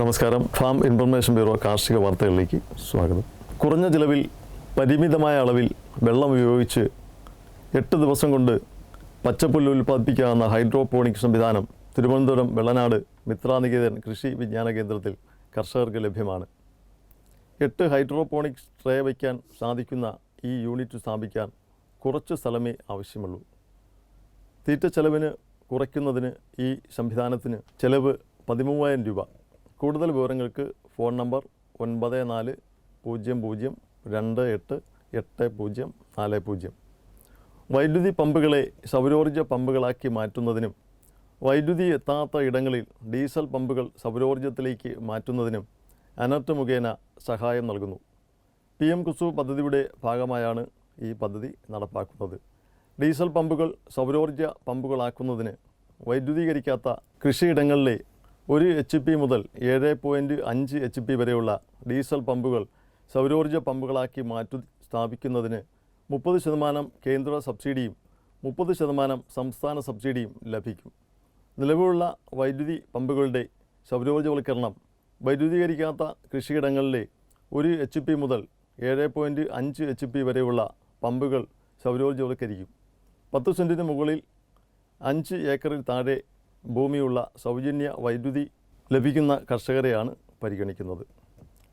നമസ്കാരം. Farm information bureau കാർഷിക വാർത്തകളിലേക്ക് സ്വാഗതം. കുറഞ്ഞ ചിലവിൽ പരിമിതമായ അളവിൽ വെള്ളം ഉപയോഗിച്ച് എട്ട് ദിവസം കൊണ്ട് പച്ചപ്പുല്ല് ഉൽപ്പാദിപ്പിക്കാവുന്ന ഹൈഡ്രോപോണിക് സംവിധാനം തിരുവനന്തപുരം വെള്ളനാട് മിത്രാനികേതൻ കൃഷി വിജ്ഞാന കേന്ദ്രത്തിൽ കർഷകർക്ക് ലഭ്യമാണ്. എട്ട് ഹൈഡ്രോപോണിക് ട്രേ വയ്ക്കാൻ സാധിക്കുന്ന ഈ യൂണിറ്റ് സ്ഥാപിക്കാൻ കുറച്ച് സ്ഥലമേ ആവശ്യമുള്ളൂ. തീറ്റ ചെലവിന് കുറയ്ക്കുന്നതിന് ഈ സംവിധാനത്തിന് ചെലവ് പതിമൂവായിരം രൂപ. കൂടുതൽ വിവരങ്ങൾക്ക് ഫോൺ നമ്പർ ഒൻപത് നാല് പൂജ്യം പൂജ്യം രണ്ട് എട്ട് എട്ട് പൂജ്യം നാല് പൂജ്യം. വൈദ്യുതി പമ്പുകളെ സൗരോർജ പമ്പുകളാക്കി മാറ്റുന്നതിനും വൈദ്യുതി എത്താത്ത ഇടങ്ങളിൽ ഡീസൽ പമ്പുകൾ സൗരോർജത്തിലേക്ക് മാറ്റുന്നതിനും അനർട്ട് മുഖേന സഹായം നൽകുന്നു. പി എം കുസു പദ്ധതിയുടെ ഭാഗമായാണ് ഈ പദ്ധതി നടപ്പാക്കുന്നത്. ഡീസൽ പമ്പുകൾ സൗരോർജ പമ്പുകളാക്കുന്നതിന് വൈദ്യുതീകരിക്കാത്ത കൃഷിയിടങ്ങളിലെ ഒരു എച്ച് പി മുതൽ ഏഴ് പോയിന്റ് അഞ്ച് എച്ച് പി വരെയുള്ള ഡീസൽ പമ്പുകൾ സൗരോർജ പമ്പുകളാക്കി മാറ്റി സ്ഥാപിക്കുന്നതിന് മുപ്പത് ശതമാനം കേന്ദ്ര സബ്സിഡിയും മുപ്പത് ശതമാനം സംസ്ഥാന സബ്സിഡിയും ലഭിക്കും. നിലവിലുള്ള വൈദ്യുതി പമ്പുകളുടെ സൗരോർജവൽക്കരണം വൈദ്യുതീകരിക്കാത്ത കൃഷിയിടങ്ങളിലെ ഒരു എച്ച് പി മുതൽ ഏഴ് പോയിന്റ് അഞ്ച് എച്ച് പി വരെയുള്ള പമ്പുകൾ സൗരോർജവൽക്കരിക്കും. പത്ത് സെന്റിന് മുകളിൽ അഞ്ച് ഏക്കറിൽ താഴെ ഭൂമിയുള്ള സൗജന്യ വൈദ്യുതി ലഭിക്കുന്ന കർഷകരെയാണ് പരിഗണിക്കുന്നത്.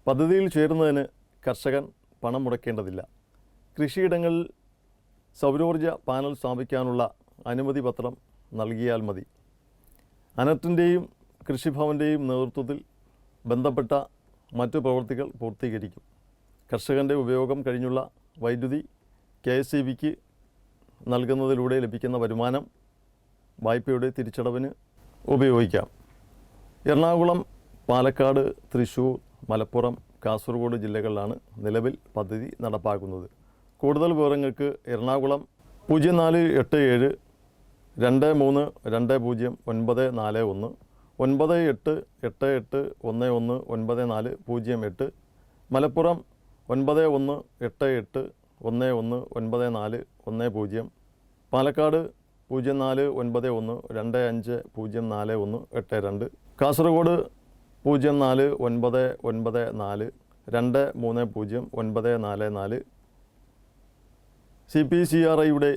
പദ്ധതിയിൽ ചേരുന്നതിന് കർഷകൻ പണം മുടക്കേണ്ടതില്ല. കൃഷിയിടങ്ങളിൽ സൗരോർജ പാനൽ സ്ഥാപിക്കാനുള്ള അനുമതി പത്രം നൽകിയാൽ മതി. അനത്തിന്റെയും കൃഷിഭവന്റെയും നേതൃത്വത്തിൽ ബന്ധപ്പെട്ട മറ്റു പ്രവൃത്തികൾ പൂർത്തീകരിക്കും. കർഷകന്റെ ഉപയോഗം കഴിഞ്ഞുള്ള വൈദ്യുതി കെ എസ് ഇ ബിക്ക് നൽകുന്നതിലൂടെ ലഭിക്കുന്ന വരുമാനം വായ്പയുടെ തിരിച്ചടവിന് ഉപയോഗിക്കാം. എറണാകുളം പാലക്കാട് തൃശ്ശൂർ മലപ്പുറം കാസർഗോഡ് ജില്ലകളിലാണ് നിലവിൽ പദ്ധതി നടപ്പാക്കുന്നത്. കൂടുതൽ വിവരങ്ങൾക്ക് എറണാകുളം പൂജ്യം നാല് എട്ട് ഏഴ് രണ്ട് മൂന്ന് രണ്ട് പൂജ്യം ഒൻപത് നാല് ഒന്ന് ഒൻപത് എട്ട് എട്ട് എട്ട് ഒന്ന് ഒന്ന് ഒൻപത് നാല് പൂജ്യം എട്ട് മലപ്പുറം ഒൻപത് ഒന്ന് എട്ട് എട്ട് ഒന്ന് ഒന്ന് ഒൻപത് നാല് ഒന്ന് പൂജ്യം പാലക്കാട് പൂജ്യം നാല് ഒൻപത് ഒന്ന് രണ്ട് അഞ്ച് പൂജ്യം നാല് ഒന്ന് എട്ട് രണ്ട്. കാസർഗോഡ് പൂജ്യം നാല് ഒൻപത് ഒൻപത് നാല് രണ്ട് മൂന്ന് പൂജ്യം ഒൻപത് നാല് നാല്. സി പി സി ആർ ഐയുടെ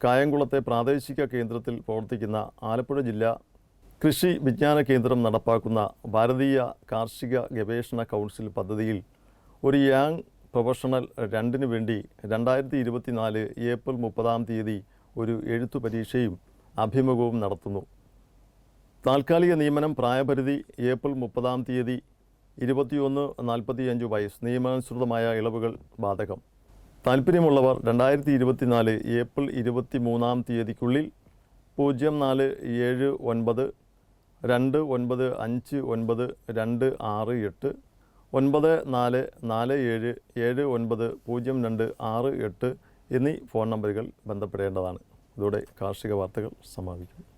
കായംകുളത്തെ പ്രാദേശിക കേന്ദ്രത്തിൽ പ്രവർത്തിക്കുന്ന ആലപ്പുഴ ജില്ലാ കൃഷി വിജ്ഞാന കേന്ദ്രം നടപ്പാക്കുന്ന ഭാരതീയ കാർഷിക ഗവേഷണ കൗൺസിൽ പദ്ധതിയിൽ ഒരു യാങ് പ്രൊഫഷണൽ രണ്ടിനു വേണ്ടി രണ്ടായിരത്തി ഇരുപത്തിനാല് ഏപ്രിൽ മുപ്പതാം തീയതി ഒരു എഴുത്തു പരീക്ഷയും അഭിമുഖവും നടത്തുന്നു. താൽക്കാലിക നിയമനം പ്രായപരിധി ഏപ്രിൽ മുപ്പതാം തീയതി ഇരുപത്തിയൊന്ന് നാൽപ്പത്തിയഞ്ച് വയസ്സ്. നിയമാനുസൃതമായ ഇളവുകൾ ബാധകം. താല്പര്യമുള്ളവർ രണ്ടായിരത്തി ഇരുപത്തിനാല് ഏപ്രിൽ ഇരുപത്തി മൂന്നാം തീയതിക്കുള്ളിൽ പൂജ്യം നാല് ഏഴ് ഒൻപത് രണ്ട് ഒൻപത് അഞ്ച് ഒൻപത് രണ്ട് ആറ് എട്ട് ഒൻപത് നാല് നാല് ഏഴ് ഏഴ് ഒൻപത് പൂജ്യം രണ്ട് ആറ് എട്ട് എന്നീ ഫോൺ നമ്പറുകൾ ബന്ധപ്പെടേണ്ടതാണ്. ഇതോടെ കാർഷിക വാർത്തകൾ സമാപിക്കും.